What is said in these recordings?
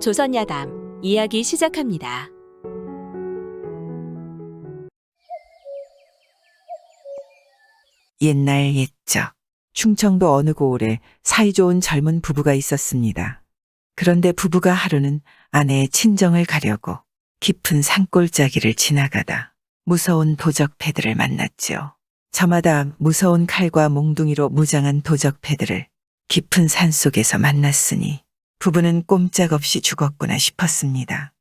조선야담 이야기 시작합니다. 옛날 옛적 충청도 어느 고을에 사이좋은 젊은 부부가 있었습니다. 그런데 부부가 하루는 아내의 친정을 가려고 깊은 산골짜기를 지나가다 무서운 도적패들을 만났지요. 저마다 무서운 칼과 몽둥이로 무장한 도적패들을 깊은 산 속에서 만났으니 부부는 꼼짝없이 죽었구나 싶었습니다.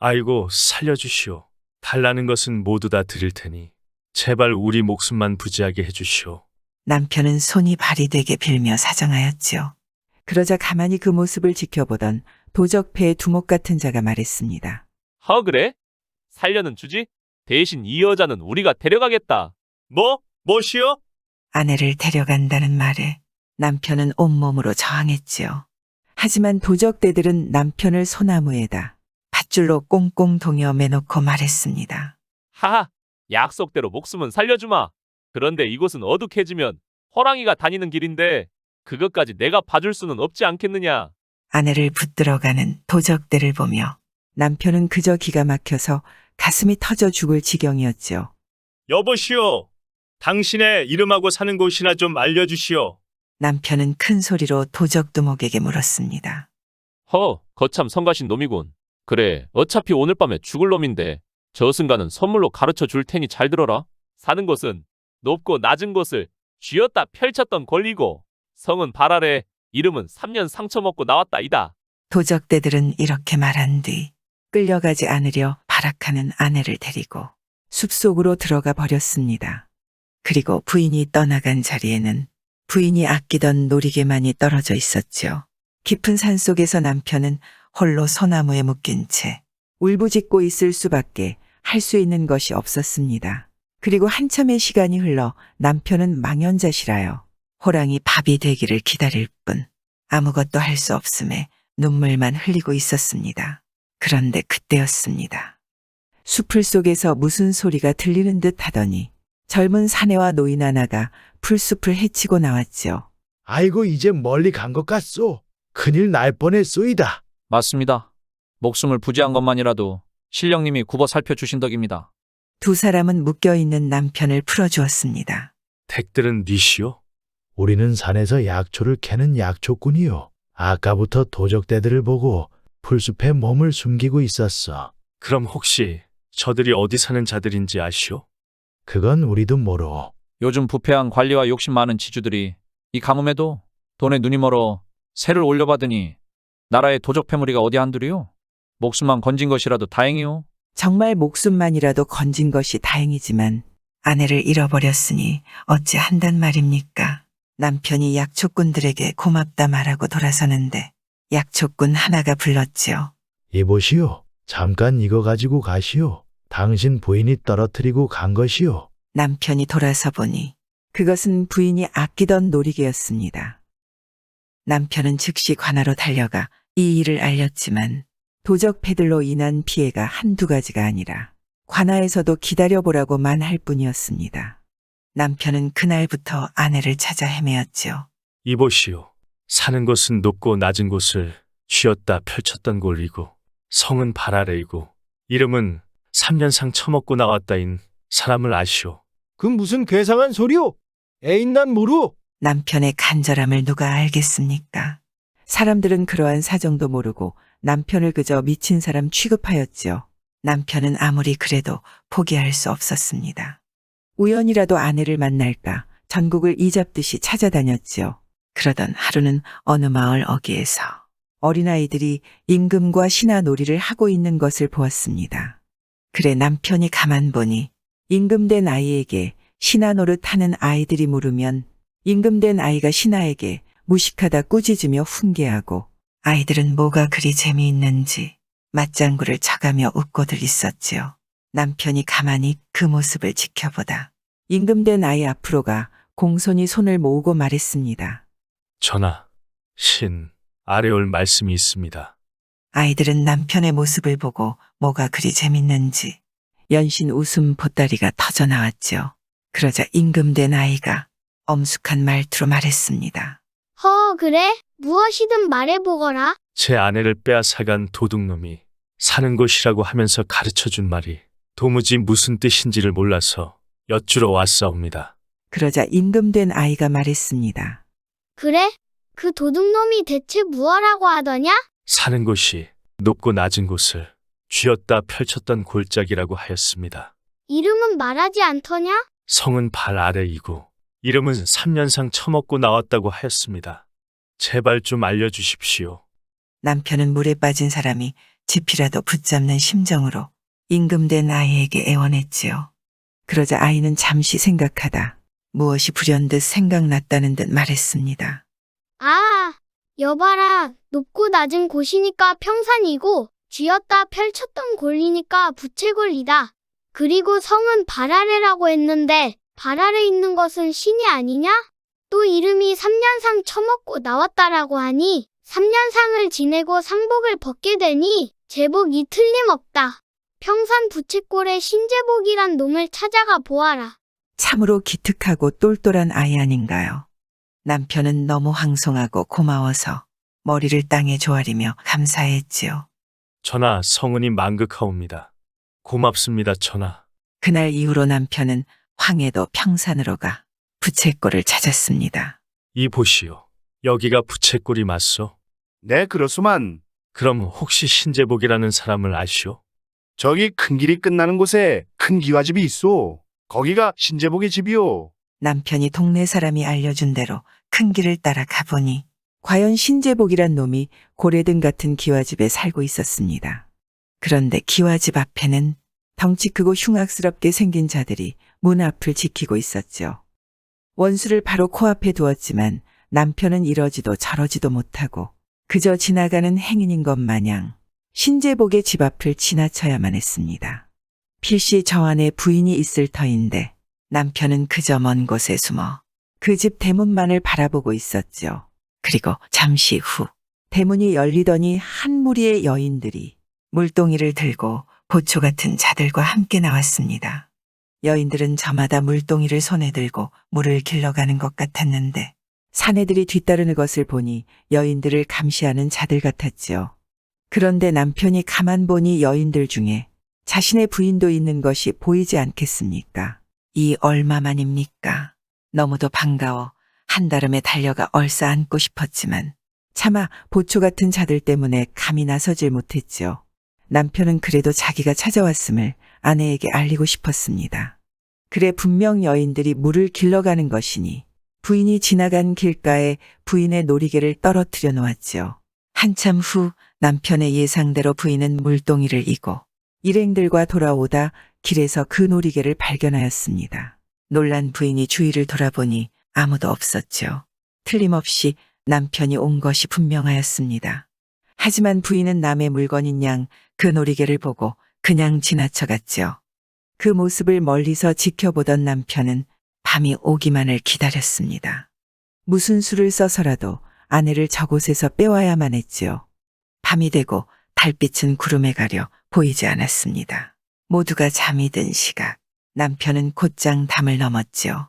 아이고 살려주시오. 달라는 것은 모두 다 드릴 테니 제발 우리 목숨만 부지하게 해주시오. 남편은 손이 발이 되게 빌며 사정하였지요. 그러자 가만히 그 모습을 지켜보던 도적패의 두목 같은 자가 말했습니다. 허 그래? 살려는 주지? 대신 이 여자는 우리가 데려가겠다. 뭐? 뭐시오? 아내를 데려간다는 말에 남편은 온몸으로 저항했지요. 하지만 도적대들은 남편을 소나무에다 밧줄로 꽁꽁 동여 매놓고 말했습니다. 하하, 약속대로 목숨은 살려주마. 그런데 이곳은 어둑해지면 호랑이가 다니는 길인데 그것까지 내가 봐줄 수는 없지 않겠느냐. 아내를 붙들어가는 도적대를 보며 남편은 그저 기가 막혀서 가슴이 터져 죽을 지경이었지요. 여보시오. 당신의 이름하고 사는 곳이나 좀 알려주시오. 남편은 큰 소리로 도적두목에게 물었습니다. 허, 거참 성가신 놈이군. 그래, 어차피 오늘 밤에 죽을 놈인데 저승가는 선물로 가르쳐 줄 테니 잘 들어라. 사는 곳은 높고 낮은 곳을 쥐었다 펼쳤던 권리고 성은 발 아래 이름은 3년 상처 먹고 나왔다 이다. 도적대들은 이렇게 말한 뒤 끌려가지 않으려 발악하는 아내를 데리고 숲속으로 들어가 버렸습니다. 그리고 부인이 떠나간 자리에는 부인이 아끼던 놀이개만이 떨어져 있었죠. 깊은 산 속에서 남편은 홀로 소나무에 묶인 채 울부짖고 있을 수밖에 할 수 있는 것이 없었습니다. 그리고 한참의 시간이 흘러 남편은 망연자실하여 호랑이 밥이 되기를 기다릴 뿐 아무것도 할 수 없음에 눈물만 흘리고 있었습니다. 그런데 그때였습니다. 숲을 속에서 무슨 소리가 들리는 듯 하더니 젊은 사내와 노인 하나가 풀숲을 헤치고 나왔지요. 아이고 이제 멀리 간 것 같소. 큰일 날 뻔했소이다. 맞습니다. 목숨을 부지한 것만이라도 신령님이 굽어 살펴주신 덕입니다. 두 사람은 묶여있는 남편을 풀어주었습니다. 댁들은 니시오? 우리는 산에서 약초를 캐는 약초꾼이요. 아까부터 도적대들을 보고 풀숲에 몸을 숨기고 있었어. 그럼 혹시 저들이 어디 사는 자들인지 아시오? 그건 우리도 모르. 요즘 부패한 관리와 욕심 많은 지주들이 이 가뭄에도 돈에 눈이 멀어 세를 올려받으니 나라의 도적 패물이가 어디 한둘이요? 목숨만 건진 것이라도 다행이요. 정말 목숨만이라도 건진 것이 다행이지만 아내를 잃어버렸으니 어찌 한단 말입니까? 남편이 약초꾼들에게 고맙다 말하고 돌아서는데 약초꾼 하나가 불렀지요. 이보시오. 잠깐 이거 가지고 가시오. 당신 부인이 떨어뜨리고 간 것이오. 남편이 돌아서 보니 그것은 부인이 아끼던 놀이개였습니다. 남편은 즉시 관하로 달려가 이 일을 알렸지만 도적 패들로 인한 피해가 한두 가지가 아니라 관하에서도 기다려보라고만 할 뿐이었습니다. 남편은 그날부터 아내를 찾아 헤매었지요. 이보시오. 사는 곳은 높고 낮은 곳을 쥐었다 펼쳤던 골이고 성은 발 아래이고 이름은 3년상 처먹고 나왔다인 사람을 아시오. 그 무슨 괴상한 소리오? 애인 난 모르. 남편의 간절함을 누가 알겠습니까? 사람들은 그러한 사정도 모르고 남편을 그저 미친 사람 취급하였지요. 남편은 아무리 그래도 포기할 수 없었습니다. 우연이라도 아내를 만날까 전국을 이잡듯이 찾아다녔지요. 그러던 하루는 어느 마을 어귀에서 어린아이들이 임금과 신하 놀이를 하고 있는 것을 보았습니다. 그래 남편이 가만 보니 임금된 아이에게 신하 노릇 하는 아이들이 물으면 임금된 아이가 신하에게 무식하다 꾸짖으며 훈계하고 아이들은 뭐가 그리 재미있는지 맞장구를 쳐가며 웃고들 있었지요. 남편이 가만히 그 모습을 지켜보다 임금된 아이 앞으로가 공손히 손을 모으고 말했습니다. 전하, 신, 아래 올 말씀이 있습니다. 아이들은 남편의 모습을 보고 뭐가 그리 재밌는지 연신 웃음 보따리가 터져 나왔죠. 그러자 임금된 아이가 엄숙한 말투로 말했습니다. 허, 그래? 무엇이든 말해보거라. 제 아내를 빼앗아간 도둑놈이 사는 곳이라고 하면서 가르쳐 준 말이 도무지 무슨 뜻인지를 몰라서 여쭈러 왔사옵니다. 그러자 임금된 아이가 말했습니다. 그래? 그 도둑놈이 대체 무엇라고 하더냐? 사는 곳이 높고 낮은 곳을 쥐었다 펼쳤던 골짜기라고 하였습니다. 이름은 말하지 않더냐? 성은 발 아래이고 이름은 3년상 처먹고 나왔다고 하였습니다. 제발 좀 알려주십시오. 남편은 물에 빠진 사람이 지피라도 붙잡는 심정으로 임금된 아이에게 애원했지요. 그러자 아이는 잠시 생각하다 무엇이 불현듯 생각났다는 듯 말했습니다. 아, 여봐라. 높고 낮은 곳이니까 평산이고, 쥐었다 펼쳤던 골리니까 부채골이다. 그리고 성은 발 아래라고 했는데, 발 아래 있는 것은 신이 아니냐? 또 이름이 삼년상 처먹고 나왔다라고 하니, 삼년상을 지내고 상복을 벗게 되니, 제복이 틀림없다. 평산 부채꼴의 신제복이란 놈을 찾아가 보아라. 참으로 기특하고 똘똘한 아이 아닌가요? 남편은 너무 황송하고 고마워서 머리를 땅에 조아리며 감사했지요. 전하 성은이 만극하옵니다. 고맙습니다 전하. 그날 이후로 남편은 황해도 평산으로 가 부채꼴을 찾았습니다. 이 보시오. 여기가 부채꼴이 맞소? 네, 그렇소만. 그럼 혹시 신재복이라는 사람을 아시오? 저기 큰 길이 끝나는 곳에 큰 기와집이 있소. 거기가 신재복의 집이오. 남편이 동네 사람이 알려준 대로 큰 길을 따라 가보니 과연 신재복이란 놈이 고래등 같은 기와집에 살고 있었습니다. 그런데 기와집 앞에는 덩치 크고 흉악스럽게 생긴 자들이 문 앞을 지키고 있었죠. 원수를 바로 코앞에 두었지만 남편은 이러지도 저러지도 못하고 그저 지나가는 행인인 것 마냥 신재복의 집 앞을 지나쳐야만 했습니다. 필시 저 안에 부인이 있을 터인데 남편은 그저 먼 곳에 숨어 그 집 대문만을 바라보고 있었죠. 그리고 잠시 후 대문이 열리더니 한 무리의 여인들이 물동이를 들고 보초 같은 자들과 함께 나왔습니다. 여인들은 저마다 물동이를 손에 들고 물을 길러가는 것 같았는데 사내들이 뒤따르는 것을 보니 여인들을 감시하는 자들 같았지요. 그런데 남편이 가만 보니 여인들 중에 자신의 부인도 있는 것이 보이지 않겠습니까? 이 얼마만입니까? 너무도 반가워 한달음에 달려가 얼싸 안고 싶었지만 차마 보초 같은 자들 때문에 감히 나서질 못했지요. 남편은 그래도 자기가 찾아왔음을 아내에게 알리고 싶었습니다. 그래 분명 여인들이 물을 길러가는 것이니 부인이 지나간 길가에 부인의 놀이개를 떨어뜨려 놓았지요. 한참 후 남편의 예상대로 부인은 물동이를 이고 일행들과 돌아오다 길에서 그 놀이개를 발견하였습니다. 놀란 부인이 주위를 돌아보니 아무도 없었죠. 틀림없이 남편이 온 것이 분명하였습니다. 하지만 부인은 남의 물건인 양 그 놀이개를 보고 그냥 지나쳐갔죠. 그 모습을 멀리서 지켜보던 남편은 밤이 오기만을 기다렸습니다. 무슨 수를 써서라도 아내를 저곳에서 빼와야만 했지요. 밤이 되고 달빛은 구름에 가려 보이지 않았습니다. 모두가 잠이 든 시각, 남편은 곧장 담을 넘었지요.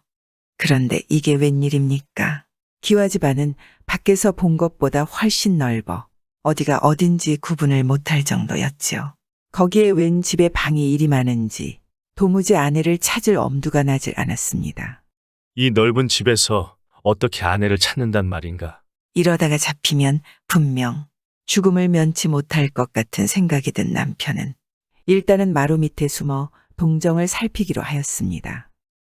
그런데 이게 웬일입니까? 기와 집안은 밖에서 본 것보다 훨씬 넓어 어디가 어딘지 구분을 못할 정도였지요. 거기에 웬 집에 방이 이리 많은지 도무지 아내를 찾을 엄두가 나질 않았습니다. 이 넓은 집에서 어떻게 아내를 찾는단 말인가? 이러다가 잡히면 분명 죽음을 면치 못할 것 같은 생각이 든 남편은 일단은 마루 밑에 숨어 동정을 살피기로 하였습니다.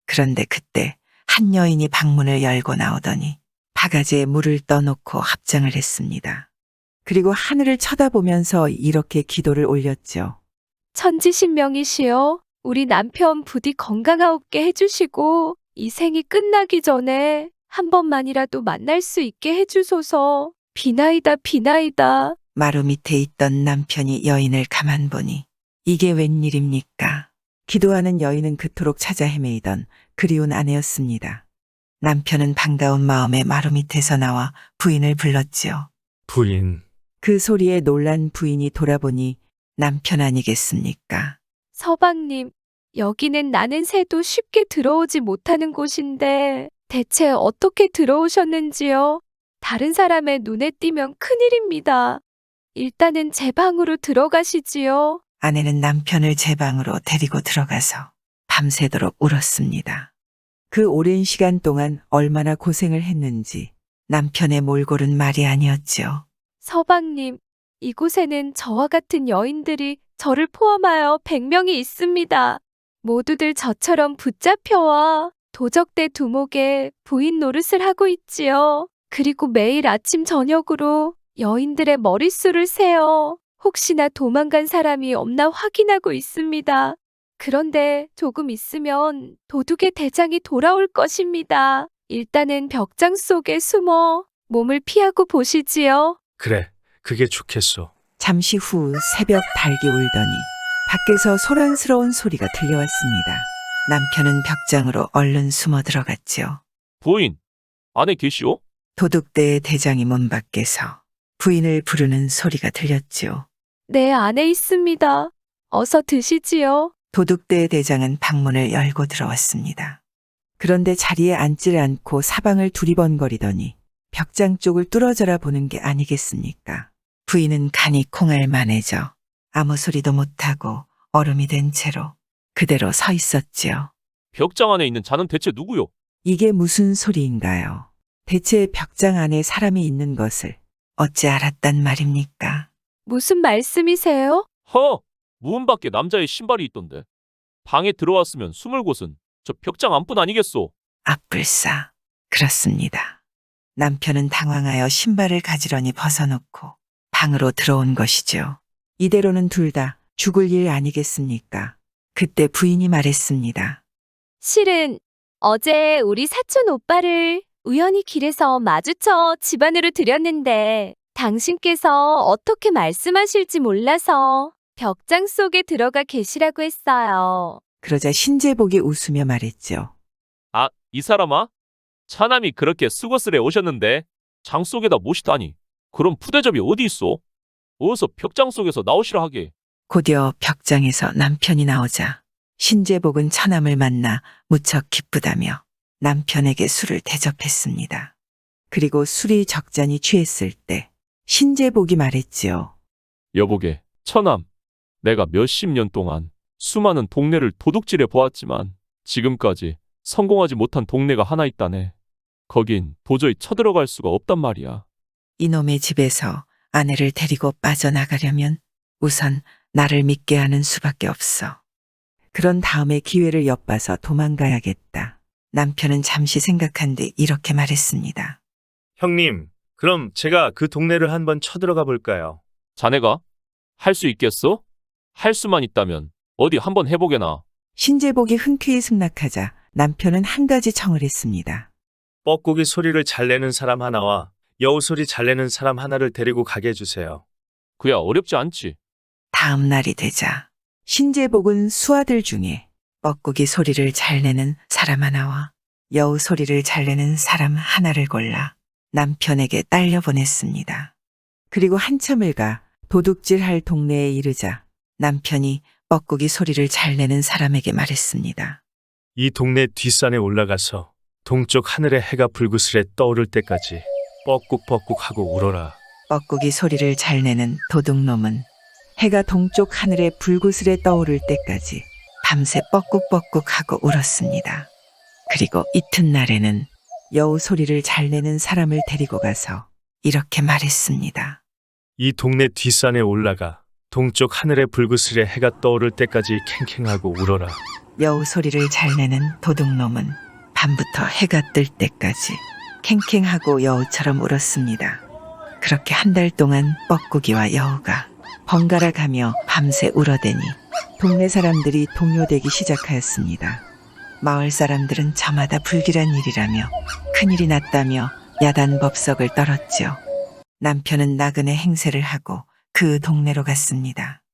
그런데 그때 한 여인이 방문을 열고 나오더니 바가지에 물을 떠놓고 합장을 했습니다. 그리고 하늘을 쳐다보면서 이렇게 기도를 올렸죠. 천지신명이시여, 우리 남편 부디 건강하옵게 해주시고, 이 생이 끝나기 전에 한 번만이라도 만날 수 있게 해주소서. 비나이다, 비나이다. 마루 밑에 있던 남편이 여인을 가만 보니 이게 웬일입니까? 기도하는 여인은 그토록 찾아 헤매이던 그리운 아내였습니다. 남편은 반가운 마음에 마루 밑에서 나와 부인을 불렀지요. 부인, 그 소리에 놀란 부인이 돌아보니 남편 아니겠습니까? 서방님, 여기는 나는 새도 쉽게 들어오지 못하는 곳인데, 대체 어떻게 들어오셨는지요? 다른 사람의 눈에 띄면 큰일입니다. 일단은 제 방으로 들어가시지요. 아내는 남편을 제 방으로 데리고 들어가서 밤새도록 울었습니다. 그 오랜 시간 동안 얼마나 고생을 했는지 남편의 몰골은 말이 아니었지요. 서방님, 이곳에는 저와 같은 여인들이 저를 포함하여 100명이 있습니다. 모두들 저처럼 붙잡혀와 도적대 두목에 부인 노릇을 하고 있지요. 그리고 매일 아침 저녁으로 여인들의 머릿수를 세어 혹시나 도망간 사람이 없나 확인하고 있습니다. 그런데 조금 있으면 도둑의 대장이 돌아올 것입니다. 일단은 벽장 속에 숨어 몸을 피하고 보시지요. 그래, 그게 좋겠소. 잠시 후 새벽 닭이 울더니 밖에서 소란스러운 소리가 들려왔습니다. 남편은 벽장으로 얼른 숨어 들어갔지요. 부인, 안에 계시오? 도둑대의 대장이 문 밖에서 부인을 부르는 소리가 들렸지요. 내 안에 있습니다. 어서 드시지요. 도둑대의 대장은 방문을 열고 들어왔습니다. 그런데 자리에 앉질 않고 사방을 두리번거리더니 벽장 쪽을 뚫어져라 보는 게 아니겠습니까? 부인은 간이 콩알 만해져 아무 소리도 못하고 얼음이 된 채로 그대로 서 있었지요. 벽장 안에 있는 자는 대체 누구요? 이게 무슨 소리인가요? 대체 벽장 안에 사람이 있는 것을 어찌 알았단 말입니까? 무슨 말씀이세요? 허! 문 밖에 남자의 신발이 있던데. 방에 들어왔으면 숨을 곳은 저 벽장 안뿐 아니겠소? 앞불싸. 그렇습니다. 남편은 당황하여 신발을 가지런히 벗어놓고 방으로 들어온 것이죠. 이대로는 둘 다 죽을 일 아니겠습니까? 그때 부인이 말했습니다. 실은 어제 우리 사촌 오빠를 우연히 길에서 마주쳐 집 안으로 들였는데 당신께서 어떻게 말씀하실지 몰라서 벽장 속에 들어가 계시라고 했어요. 그러자 신재복이 웃으며 말했죠. 아, 이 사람아? 차남이 그렇게 수고스레 오셨는데 장 속에다 모시다니. 그럼 푸대접이 어디 있어? 어서 벽장 속에서 나오시라 하게. 곧이어 벽장에서 남편이 나오자 신재복은 처남을 만나 무척 기쁘다며 남편에게 술을 대접했습니다. 그리고 술이 적잖이 취했을 때 신재복이 말했지요. 여보게, 처남. 내가 몇십 년 동안 수많은 동네를 도둑질해 보았지만 지금까지 성공하지 못한 동네가 하나 있다네. 거긴 도저히 쳐들어갈 수가 없단 말이야. 이놈의 집에서 아내를 데리고 빠져나가려면 우선 나를 믿게 하는 수밖에 없어. 그런 다음에 기회를 엿봐서 도망가야겠다. 남편은 잠시 생각한 뒤 이렇게 말했습니다. 형님, 그럼 제가 그 동네를 한번 쳐들어가 볼까요? 자네가 할 수 있겠어? 할 수만 있다면 어디 한번 해보게나. 신재복이 흔쾌히 승낙하자 남편은 한 가지 청을 했습니다. 뻐꾸기 소리를 잘 내는 사람 하나와 여우 소리 잘 내는 사람 하나를 데리고 가게 해주세요. 그야 어렵지 않지. 다음 날이 되자 신재복은 수아들 중에 뻐꾸기 소리를 잘 내는 사람 하나와 여우 소리를 잘 내는 사람 하나를 골라 남편에게 딸려 보냈습니다. 그리고 한참을 가 도둑질할 동네에 이르자 남편이 뻐꾸기 소리를 잘 내는 사람에게 말했습니다. 이 동네 뒷산에 올라가서 동쪽 하늘에 해가 불그스레 떠오를 때까지 뻐꾹뻐꾹 하고 울어라. 뻐꾸기 소리를 잘 내는 도둑놈은 해가 동쪽 하늘에 불구슬에 떠오를 때까지 밤새 뻐꾹뻐꾹 하고 울었습니다. 그리고 이튿날에는 여우 소리를 잘 내는 사람을 데리고 가서 이렇게 말했습니다. 이 동네 뒷산에 올라가 동쪽 하늘에 불그스레 해가 떠오를 때까지 캥캥하고 울어라. 여우 소리를 잘 내는 도둑놈은 밤부터 해가 뜰 때까지 캥캥하고 여우처럼 울었습니다. 그렇게 한 달 동안 뻐꾸기와 여우가 번갈아 가며 밤새 울어대니 동네 사람들이 동요되기 시작하였습니다. 마을 사람들은 저마다 불길한 일이라며 큰일이 났다며 야단 법석을 떨었지요. 남편은 나그네 행세를 하고 그 동네로 갔습니다.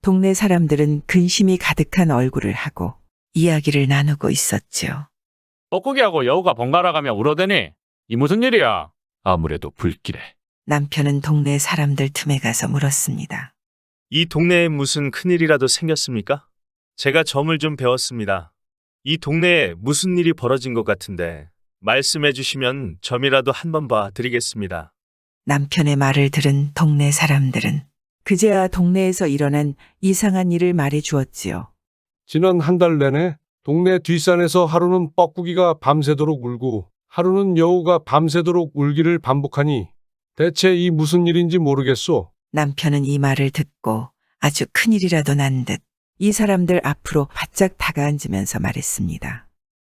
동네 사람들은 근심이 가득한 얼굴을 하고 이야기를 나누고 있었지요. 뻐꾸기하고 여우가 번갈아 가며 울어대니 이 무슨 일이야? 아무래도 불길해. 남편은 동네 사람들 틈에 가서 물었습니다. 이 동네에 무슨 큰일이라도 생겼습니까? 제가 점을 좀 배웠습니다. 이 동네에 무슨 일이 벌어진 것 같은데 말씀해 주시면 점이라도 한번 봐 드리겠습니다. 남편의 말을 들은 동네 사람들은 그제야 동네에서 일어난 이상한 일을 말해 주었지요. 지난 한 달 내내 동네 뒷산에서 하루는 뻐꾸기가 밤새도록 울고 하루는 여우가 밤새도록 울기를 반복하니 대체 이 무슨 일인지 모르겠소. 남편은 이 말을 듣고 아주 큰일이라도 난 듯 이 사람들 앞으로 바짝 다가앉으면서 말했습니다.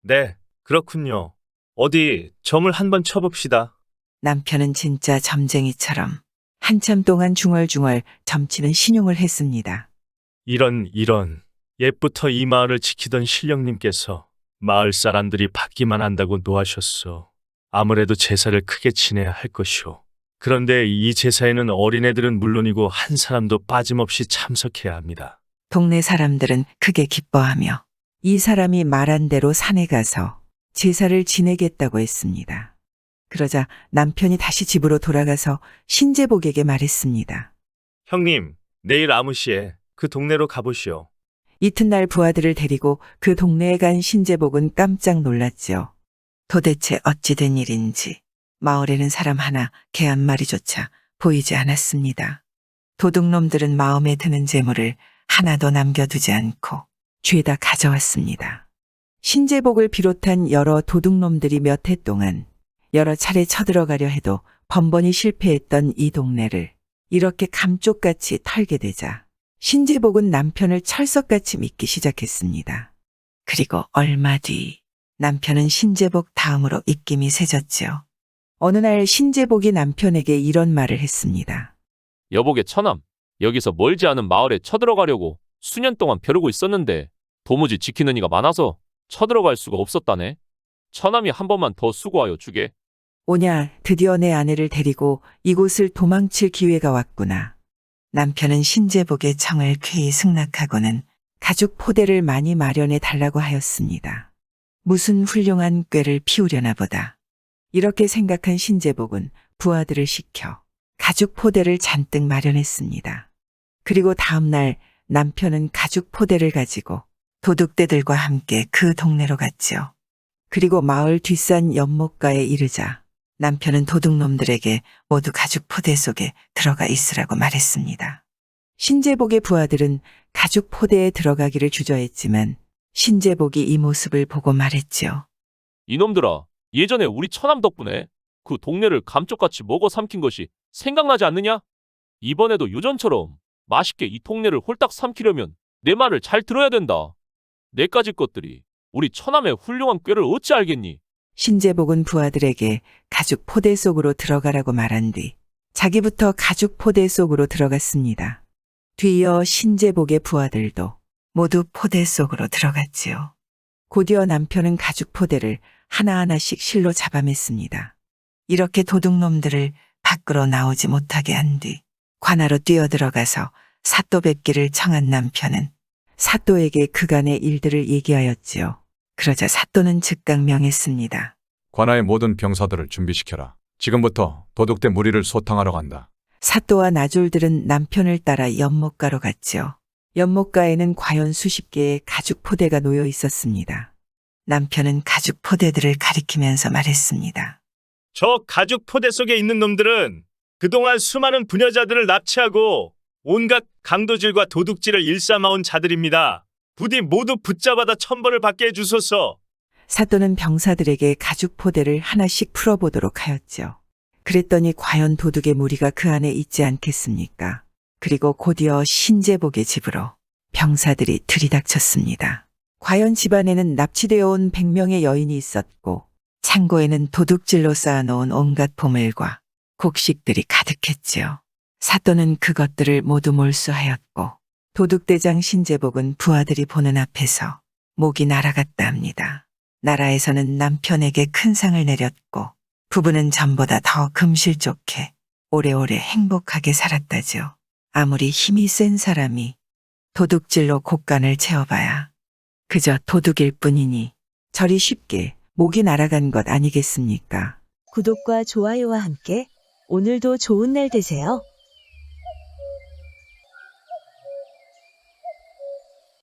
네, 그렇군요. 어디 점을 한번 쳐봅시다. 남편은 진짜 점쟁이처럼 한참 동안 중얼중얼 점치는 신용을 했습니다. 이런 이런 옛부터 이 마을을 지키던 신령님께서 마을 사람들이 받기만 한다고 노하셨소. 아무래도 제사를 크게 지내야 할 것이오. 그런데 이 제사에는 어린애들은 물론이고 한 사람도 빠짐없이 참석해야 합니다. 동네 사람들은 크게 기뻐하며 이 사람이 말한 대로 산에 가서 제사를 지내겠다고 했습니다. 그러자 남편이 다시 집으로 돌아가서 신재복에게 말했습니다. 형님, 내일 아무시에 그 동네로 가보시오. 이튿날 부하들을 데리고 그 동네에 간 신재복은 깜짝 놀랐지요. 도대체 어찌 된 일인지 마을에는 사람 하나, 개 한 마리조차 보이지 않았습니다. 도둑놈들은 마음에 드는 재물을 하나도 남겨두지 않고 죄다 가져왔습니다. 신재복을 비롯한 여러 도둑놈들이 몇 해 동안 여러 차례 쳐들어가려 해도 번번이 실패했던 이 동네를 이렇게 감쪽같이 털게 되자 신재복은 남편을 철석같이 믿기 시작했습니다. 그리고 얼마 뒤 남편은 신재복 다음으로 입김이 세졌지요. 어느 날 신재복이 남편에게 이런 말을 했습니다. 여복의 처남, 여기서 멀지 않은 마을에 쳐들어가려고 수년 동안 벼르고 있었는데 도무지 지키는 이가 많아서 쳐들어갈 수가 없었다네. 처남이 한 번만 더 수고하여 주게. 오냐, 드디어 내 아내를 데리고 이곳을 도망칠 기회가 왔구나. 남편은 신재복의 청을 쾌히 승낙하고는 가죽 포대를 많이 마련해 달라고 하였습니다. 무슨 훌륭한 꾀를 피우려나 보다. 이렇게 생각한 신재복은 부하들을 시켜 가죽 포대를 잔뜩 마련했습니다. 그리고 다음날 남편은 가죽 포대를 가지고 도둑대들과 함께 그 동네로 갔지요. 그리고 마을 뒷산 연못가에 이르자 남편은 도둑놈들에게 모두 가죽 포대 속에 들어가 있으라고 말했습니다. 신재복의 부하들은 가죽 포대에 들어가기를 주저했지만 신재복이 이 모습을 보고 말했지요. 이놈들아, 예전에 우리 처남 덕분에 그 동네를 감쪽같이 먹어 삼킨 것이 생각나지 않느냐? 이번에도 요전처럼 맛있게 이 동네를 홀딱 삼키려면 내 말을 잘 들어야 된다. 내까지 것들이 우리 처남의 훌륭한 꾀를 어찌 알겠니? 신재복은 부하들에게 가죽 포대 속으로 들어가라고 말한 뒤 자기부터 가죽 포대 속으로 들어갔습니다. 뒤이어 신재복의 부하들도 모두 포대 속으로 들어갔지요. 곧이어 남편은 가죽 포대를 하나하나씩 실로 잡아맸습니다. 이렇게 도둑놈들을 밖으로 나오지 못하게 한 뒤 관하로 뛰어들어가서 사또 뵙기를 청한 남편은 사또에게 그간의 일들을 얘기하였지요. 그러자 사또는 즉각 명했습니다. 관아의 모든 병사들을 준비시켜라. 지금부터 도둑대 무리를 소탕하러 간다. 사또와 나졸들은 남편을 따라 연못가로 갔지요. 연못가에는 과연 수십 개의 가죽 포대가 놓여 있었습니다. 남편은 가죽 포대들을 가리키면서 말했습니다. 저 가죽 포대 속에 있는 놈들은 그동안 수많은 부녀자들을 납치하고 온갖 강도질과 도둑질을 일삼아온 자들입니다. 부디 모두 붙잡아다 천벌을 받게 해주소서. 사또는 병사들에게 가죽 포대를 하나씩 풀어보도록 하였죠. 그랬더니 과연 도둑의 무리가 그 안에 있지 않겠습니까? 그리고 곧이어 신재복의 집으로 병사들이 들이닥쳤습니다. 과연 집안에는 납치되어 온 100명의 여인이 있었고 창고에는 도둑질로 쌓아놓은 온갖 보물과 곡식들이 가득했지요. 사또는 그것들을 모두 몰수하였고 도둑대장 신재복은 부하들이 보는 앞에서 목이 날아갔다 합니다. 나라에서는 남편에게 큰 상을 내렸고 부부는 전보다 더 금실 좋게 오래오래 행복하게 살았다죠. 아무리 힘이 센 사람이 도둑질로 곳간을 채워봐야 그저 도둑일 뿐이니 저리 쉽게 목이 날아간 것 아니겠습니까? 구독과 좋아요와 함께 오늘도 좋은 날 되세요.